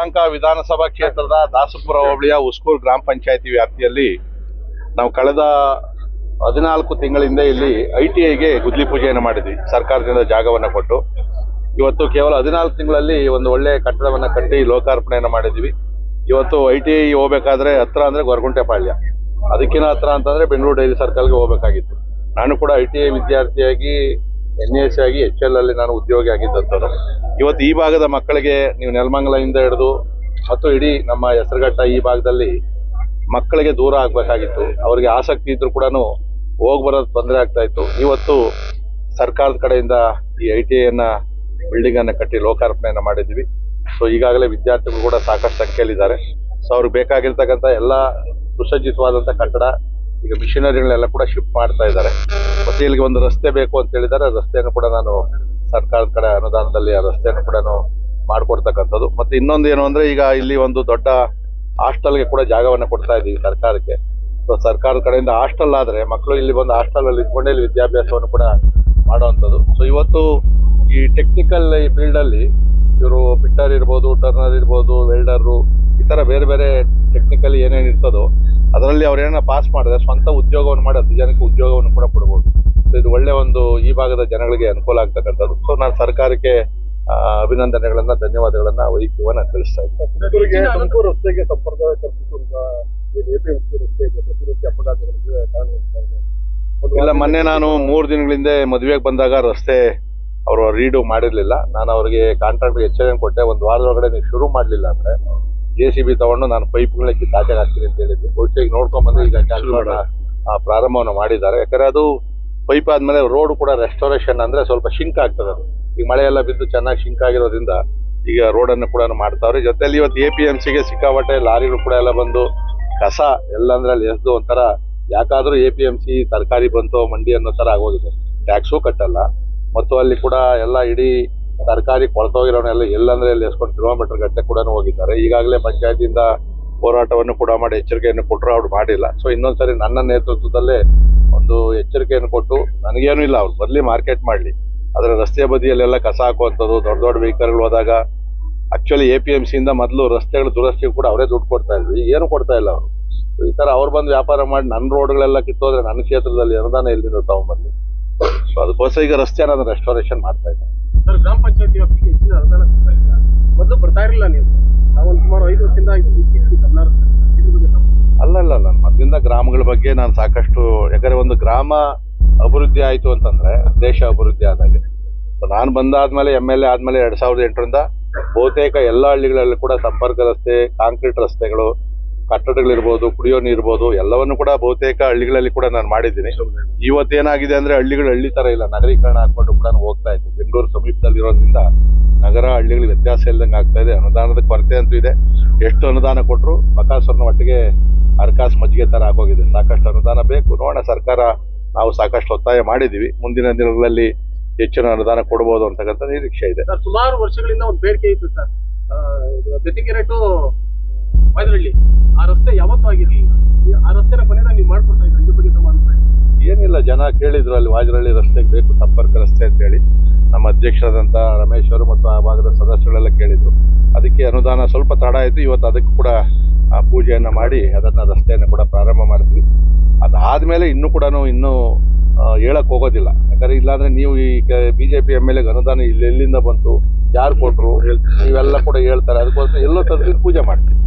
ಯಲಹಂಕ ವಿಧಾನಸಭಾ ಕ್ಷೇತ್ರದ ದಾಸಪುರ ಹೋಬಳಿಯ ಉಸ್ಕೂರ್ ಗ್ರಾಮ ಪಂಚಾಯತಿ ವ್ಯಾಪ್ತಿಯಲ್ಲಿ ನಾವು ಕಳೆದ ಹದಿನಾಲ್ಕು ತಿಂಗಳಿಂದ ಇಲ್ಲಿ ಐ ಟಿ ಐಗೆ ಗುದ್ಲಿ ಪೂಜೆಯನ್ನು ಮಾಡಿದ್ವಿ. ಸರ್ಕಾರದಿಂದ ಜಾಗವನ್ನು ಕೊಟ್ಟು. ಇವತ್ತು ಕೇವಲ ಹದಿನಾಲ್ಕು ತಿಂಗಳಲ್ಲಿ ಒಂದು ಒಳ್ಳೆ ಕಟ್ಟಡವನ್ನು ಕಟ್ಟಿ ಲೋಕಾರ್ಪಣೆಯನ್ನು ಮಾಡಿದ್ವಿ. ಇವತ್ತು ಐ ಟಿ ಐ ಹೋಗ್ಬೇಕಾದ್ರೆ ಹತ್ರ ಅಂದ್ರೆ ಗೊರಗುಂಟೆ ಪಾಳ್ಯ. ಅದಕ್ಕಿಂತ ಹತ್ರ ಅಂತಂದ್ರೆ ಬೆಂಗಳೂರು ಡೈರಿ ಸರ್ಕಲ್ಗೆ ಹೋಗ್ಬೇಕಾಗಿತ್ತು. ನಾನು ಕೂಡ ಐ ಟಿ ಐ ವಿದ್ಯಾರ್ಥಿಯಾಗಿ, ಎನ್ ಎಸ್ ಆಗಿ, ಎಚ್ ಎಲ್ ಅಲ್ಲಿ ನಾನು ಉದ್ಯೋಗಿ ಆಗಿದ್ದಂಥದ್ದು ಇವತ್ತು ಈ ಭಾಗದ ಮಕ್ಕಳಿಗೆ ನೀವು ನೆಲಮಂಗಲದಿಂದ ಹಿಡಿದು ಮತ್ತು ಇಡೀ ನಮ್ಮ ಹೆಸರುಘಟ್ಟ ಈ ಭಾಗದಲ್ಲಿ ಮಕ್ಕಳಿಗೆ ದೂರ ಆಗಬೇಕಾಗಿತ್ತು. ಅವರಿಗೆ ಆಸಕ್ತಿ ಇದ್ರೂ ಕೂಡ ಹೋಗಿ ಬರೋದು ತೊಂದರೆ ಆಗ್ತಾ ಇತ್ತು. ಇವತ್ತು ಸರ್ಕಾರದ ಕಡೆಯಿಂದ ಈ ಐ ಟಿ ಐನ ಬಿಲ್ಡಿಂಗ್ ಅನ್ನ ಕಟ್ಟಿ ಲೋಕಾರ್ಪಣೆಯನ್ನು ಮಾಡಿದ್ವಿ ಸೊ ಈಗಾಗಲೇ ವಿದ್ಯಾರ್ಥಿಗಳು ಕೂಡ ಸಾಕಷ್ಟು ಸಂಖ್ಯೆಯಲ್ಲಿದ್ದಾರೆ. ಸೊ ಅವ್ರಿಗೆ ಬೇಕಾಗಿರ್ತಕ್ಕಂಥ ಎಲ್ಲ ಸುಸಜ್ಜಿತವಾದಂಥ ಕಟ್ಟಡ, ಈಗ ಮಿಷನರಿಗಳನ್ನೆಲ್ಲ ಕೂಡ ಶಿಫ್ಟ್ ಮಾಡ್ತಾ ಇದ್ದಾರೆ. ಮತ್ತೆ ಇಲ್ಲಿಗೆ ಒಂದು ರಸ್ತೆ ಬೇಕು ಅಂತ ಹೇಳಿದ್ದಾರೆ. ರಸ್ತೆಯನ್ನು ಕೂಡ ನಾನು ಸರ್ಕಾರದ ಕಡೆ ಅನುದಾನದಲ್ಲಿ ಆ ರಸ್ತೆಯನ್ನು ಕೂಡ ಮಾಡಿಕೊಡ್ತಕ್ಕಂಥದ್ದು. ಮತ್ತೆ ಇನ್ನೊಂದು ಏನು ಅಂದ್ರೆ ಈಗ ಇಲ್ಲಿ ಒಂದು ದೊಡ್ಡ ಹಾಸ್ಟೆಲ್ಗೆ ಕೂಡ ಜಾಗವನ್ನು ಕೊಡ್ತಾ ಇದ್ದೀವಿ ಸರ್ಕಾರಕ್ಕೆ. ಸೊ ಸರ್ಕಾರದ ಕಡೆಯಿಂದ ಹಾಸ್ಟೆಲ್ ಆದ್ರೆ ಮಕ್ಕಳು ಇಲ್ಲಿ ಬಂದು ಹಾಸ್ಟೆಲ್ ಅಲ್ಲಿ ಇದ್ಕೊಂಡೇ ಇಲ್ಲಿ ವಿದ್ಯಾಭ್ಯಾಸವನ್ನು ಕೂಡ ಮಾಡುವಂಥದ್ದು. ಸೊ ಇವತ್ತು ಈ ಟೆಕ್ನಿಕಲ್ ಈ ಫೀಲ್ಡ್ ಅಲ್ಲಿ ಇವರು ಫಿಟ್ಟರ್ ಇರ್ಬೋದು ಟರ್ನರ್ ಇರ್ಬೋದು ವೆಲ್ಡರು ಈ ಥರ ಬೇರೆ ಬೇರೆ ಟೆಕ್ನಿಕಲಿ ಏನೇನು ಇರ್ತದೋ ಅದರಲ್ಲಿ ಅವ್ರೇನ ಪಾಸ್ ಮಾಡಿದ್ರೆ ಸ್ವಂತ ಉದ್ಯೋಗವನ್ನು ಮಾಡಿ ಹತ್ತು ಜನಕ್ಕೆ ಉದ್ಯೋಗವನ್ನು ಕೂಡ ಕೊಡ್ಬೋದು. ಇದು ಒಳ್ಳೆ ಒಂದು ಈ ಭಾಗದ ಜನಗಳಿಗೆ ಅನುಕೂಲ ಆಗ್ತಕ್ಕಂಥದ್ದು. ಸೊ ನಾನು ಸರ್ಕಾರಕ್ಕೆ ಅಭಿನಂದನೆಗಳನ್ನ ಧನ್ಯವಾದಗಳನ್ನ ವೈಯಕ್ತಿಕವನ್ನ ತಿಳಿಸ್ತಾ ಇದ್ದೀನಿ. ತುಮಕೂರು ರಸ್ತೆಗೆ ಸಂಪರ್ಕ ಇಲ್ಲ ಮೊನ್ನೆ ನಾನು ಮೂರು ದಿನಗಳಿಂದ ಮದುವೆಗೆ ಬಂದಾಗ ರಸ್ತೆ ಅವರು ರೀಡು ಮಾಡಿರ್ಲಿಲ್ಲ. ನಾನು ಅವರಿಗೆ ಕಾಂಟ್ರಾಕ್ಟ್ ಎಚ್ಚರಿಕೆ ಕೊಟ್ಟೆ. ಒಂದು ವಾರದೊಳಗಡೆ ನೀವು ಶುರು ಮಾಡಲಿಲ್ಲ ಅಂದ್ರೆ ಜೆ ಸಿ ಬಿ ತಗೊಂಡು ನಾನು ಪೈಪ್ಗಳನ್ನ ಕಿತ್ತಾಚೆ ಹಾಕ್ತೀನಿ ಅಂತ ಹೇಳಿದ್ವಿ. ಬಹುಶಃ ನೋಡ್ಕೊಂಡ್ ಬಂದ್ರೆ ಈಗ ಪ್ರಾರಂಭವನ್ನು ಮಾಡಿದ್ದಾರೆ. ಯಾಕಂದ್ರೆ ಅದು ಪೈಪ್ ಆದ್ಮೇಲೆ ರೋಡ್ ಕೂಡ ರೆಸ್ಟೋರೇಷನ್ ಅಂದ್ರೆ ಸ್ವಲ್ಪ ಶಿಂಕ್ ಆಗ್ತದೆ ಅದು. ಈಗ ಮಳೆ ಎಲ್ಲ ಬಿದ್ದು ಚೆನ್ನಾಗಿ ಶಿಂಕ್ ಆಗಿರೋದ್ರಿಂದ ಈಗ ರೋಡ್ ಅನ್ನು ಕೂಡ ಮಾಡ್ತಾವ್ರೆ. ಜೊತೆಲಿ ಇವತ್ತು ಎ ಪಿ ಎಂ ಸಿಗೆ ಸಿಕ್ಕಾಪಟ್ಟೆ ಲಾರಿಗಳು ಕೂಡ ಎಲ್ಲ ಬಂದು ಕಸ ಎಲ್ಲ ಅಂದ್ರೆ ಅಲ್ಲಿ ಎಸ್ದು ಒಂಥರ ಯಾಕಾದ್ರೂ ಎ ಪಿ ಎಂ ಸಿ ತರಕಾರಿ ಬಂತು ಮಂಡಿ ಅನ್ನೋ ತರ ಆಗೋಗಿದೆ. ಟ್ಯಾಕ್ಸು ಕಟ್ಟಲ್ಲ. ಮತ್ತು ಅಲ್ಲಿ ಕೂಡ ಎಲ್ಲ ಇಡೀ ತರಕಾರಿ ಕೊಳ್ತೋಗಿರೋನೆಲ್ಲ ಎಲ್ಲಂದ್ರೆ ಅಲ್ಲಿ ಎಸ್ಕೊಂಡು ಕಿಲೋಮೀಟರ್ ಗಟ್ಟಲೆ ಕೂಡ ಹೋಗಿದ್ದಾರೆ. ಈಗಾಗಲೇ ಪಂಚಾಯತಿಯಿಂದ ಹೋರಾಟವನ್ನು ಕೂಡ ಮಾಡಿ ಎಚ್ಚರಿಕೆಯನ್ನು ಕೊಟ್ಟರು, ಅವ್ರು ಮಾಡಿಲ್ಲ. ಸೊ ಇನ್ನೊಂದ್ಸರಿ ನನ್ನ ನೇತೃತ್ವದಲ್ಲೇ ಒಂದು ಎಚ್ಚರಿಕೆಯನ್ನು ಕೊಟ್ಟು ನನಗೇನು ಇಲ್ಲ, ಅವ್ರು ಬರ್ಲಿ ಮಾರ್ಕೆಟ್ ಮಾಡ್ಲಿ. ಆದರೆ ರಸ್ತೆ ಬದಿಯಲ್ಲೆಲ್ಲ ಕಸ ಹಾಕುವಂಥದ್ದು, ದೊಡ್ಡ ದೊಡ್ಡ ವೆಹಿಕಲ್ಗಳು ಹೋದಾಗ ಆಕ್ಚುಲಿ ಎ ಪಿ ಎಂ ಸಿಯಿಂದ ಮೊದಲು ರಸ್ತೆಗಳು ದುರಸ್ತಿಗೆ ಕೂಡ ಅವರೇ ದುಡ್ಡು ಕೊಡ್ತಾ ಇದ್ವಿ ಈಗ ಏನು ಕೊಡ್ತಾ ಇಲ್ಲ ಅವರು. ಈ ತರ ಅವ್ರು ಬಂದು ವ್ಯಾಪಾರ ಮಾಡಿ ನನ್ನ ರೋಡ್ಗಳೆಲ್ಲ ಕಿತ್ತೋದ್ರೆ ನನ್ನ ಕ್ಷೇತ್ರದಲ್ಲಿ ಅನುದಾನ ಎಲ್ಲಿಂದ ತಗೊಂಡ್ಬರ್ಲಿ ಸೊ ಅದಕ್ಕೋಸ್ಕರ ಈಗ ರಸ್ತೆ ಅನ್ನೋದನ್ನ ರೆಸ್ಟೋರೇಷನ್ ಮಾಡ್ತಾ ಇದ್ದಾರೆ. ಗ್ರಾಮ ಪಂಚಾಯತಿ ವ್ಯಾಪ್ತಿಗೆ ಹೆಚ್ಚಿನ ಅನುದಾನ ಕೊಡ್ತಾ ಇದ್ದೀರಾ ಮೊದಲು ಬರ್ತಾ ಇರಲಿಲ್ಲ ನೀವು ಸುಮಾರು ಐದು ವರ್ಷದಿಂದ ಮೊದಲಿಂದ ಗ್ರಾಮಗಳ ಬಗ್ಗೆ ನಾನು ಸಾಕಷ್ಟು ಯಾಕಂದ್ರೆ ಒಂದು ಗ್ರಾಮ ಅಭಿವೃದ್ಧಿ ಆಯ್ತು ಅಂತಂದ್ರೆ ದೇಶ ಅಭಿವೃದ್ಧಿ ಆದಾಗೆ. ನಾನು ಬಂದಾದ್ಮೇಲೆ ಎಂ ಎಲ್ ಎ ಆದ್ಮೇಲೆ ಎರಡ್ ಸಾವಿರದ ಎಂಟರಿಂದ ಬಹುತೇಕ ಎಲ್ಲ ಹಳ್ಳಿಗಳಲ್ಲಿ ಕೂಡ ಸಂಪರ್ಕ ರಸ್ತೆ, ಕಾಂಕ್ರೀಟ್ ರಸ್ತೆಗಳು ಕಟ್ಟಡಗಳಿರ್ಬೋದು ಕುಡಿಯೋ ನೀರ್ಬೋದು ಎಲ್ಲವನ್ನು ಕೂಡ ಬಹುತೇಕ ಹಳ್ಳಿಗಳಲ್ಲಿ ಕೂಡ ನಾನು ಮಾಡಿದ್ದೀನಿ. ಇವತ್ತೇನಾಗಿದೆ ಅಂದ್ರೆ ಹಳ್ಳಿಗಳು ಹಳ್ಳಿ ತರ ಇಲ್ಲ. ನಗರೀಕರಣ ಹಾಕೊಂಡು ಕೂಡ ಹೋಗ್ತಾ ಇತ್ತು. ಬೆಂಗಳೂರು ಸಮೀಪದಲ್ಲಿರೋದ್ರಿಂದ ನಗರ ಹಳ್ಳಿಗಳ ವ್ಯತ್ಯಾಸ ಇಲ್ದಂಗೆ ಆಗ್ತಾ ಇದೆ. ಅನುದಾನದ ಕೊರತೆ ಅಂತೂ ಇದೆ. ಎಷ್ಟು ಅನುದಾನ ಕೊಟ್ಟರು ಬಕಾಸುರನ ಮಟ್ಟಿಗೆ ಅರ್ಕಾಸ್ ಮಜ್ಜಿಗೆ ತರ ಆಗೋಗಿದೆ. ಸಾಕಷ್ಟು ಅನುದಾನ ಬೇಕು. ನೋಡೋಣ ಸರ್ಕಾರ ನಾವು ಸಾಕಷ್ಟು ಒತ್ತಾಯ ಮಾಡಿದೀವಿ ಮುಂದಿನ ದಿನಗಳಲ್ಲಿ ಹೆಚ್ಚಿನ ಅನುದಾನ ಕೊಡಬಹುದು ಅಂತಕ್ಕಂಥ ನಿರೀಕ್ಷೆ ಇದೆ. ಸುಮಾರು ವರ್ಷಗಳಿಂದ ಒಂದು ಬೇಡಿಕೆ ಇತ್ತು ಸರ್. ಬೆತ್ತಿಗೆರೆ ಟು ಆ ರಸ್ತೆ ಯಾವತ್ತೂ ಆಗಿರಲಿಲ್ಲ. ಆ ರಸ್ತೆನ ಕೊನೆದಾಗ ನೀವು ಮಾಡ್ಕೊಡ್ತಾ ಇದ್ರಿ ಇದ್ರ ಬಗ್ಗೆ ಸಮಾನ ಏನಿಲ್ಲ ಜನ ಕೇಳಿದ್ರು ಅಲ್ಲಿ ವಾಜರಳ್ಳಿ ರಸ್ತೆಗೆ ಬೇಕು ಸಂಪರ್ಕ ರಸ್ತೆ ಅಂತ ಹೇಳಿ ನಮ್ಮ ಅಧ್ಯಕ್ಷರಾದಂಥ ರಮೇಶ್ ಅವರು ಮತ್ತು ಆ ಭಾಗದ ಸದಸ್ಯರೆಲ್ಲ ಕೇಳಿದ್ರು. ಅದಕ್ಕೆ ಅನುದಾನ ಸ್ವಲ್ಪ ತಡ ಆಯ್ತು ಇವತ್ತು ಅದಕ್ಕೆ ಕೂಡ ಆ ಪೂಜೆಯನ್ನು ಮಾಡಿ ಅದನ್ನು ರಸ್ತೆಯನ್ನು ಕೂಡ ಪ್ರಾರಂಭ ಮಾಡ್ತೀವಿ. ಅದಾದ್ಮೇಲೆ ಇನ್ನೂ ಕೂಡ ಇನ್ನೂ ಹೇಳಕ್ಕೆ ಹೇಳಕ್ ಹೋಗೋದಿಲ್ಲ. ಯಾಕಂದ್ರೆ ಇಲ್ಲಾಂದ್ರೆ ನೀವು ಈ ಬಿಜೆಪಿ ಎಂ ಎಲ್ ಎಗೆ ಅನುದಾನ ಇಲ್ಲಿ ಎಲ್ಲಿಂದ ಬಂತು ಯಾರು ಕೊಟ್ರು ನೀವೆಲ್ಲ ಕೂಡ ಹೇಳ್ತಾರೆ. ಅದಕ್ಕೋಸ್ಕರ ಎಲ್ಲೋ ತರದಿಂದ ಪೂಜೆ ಮಾಡ್ತೀವಿ.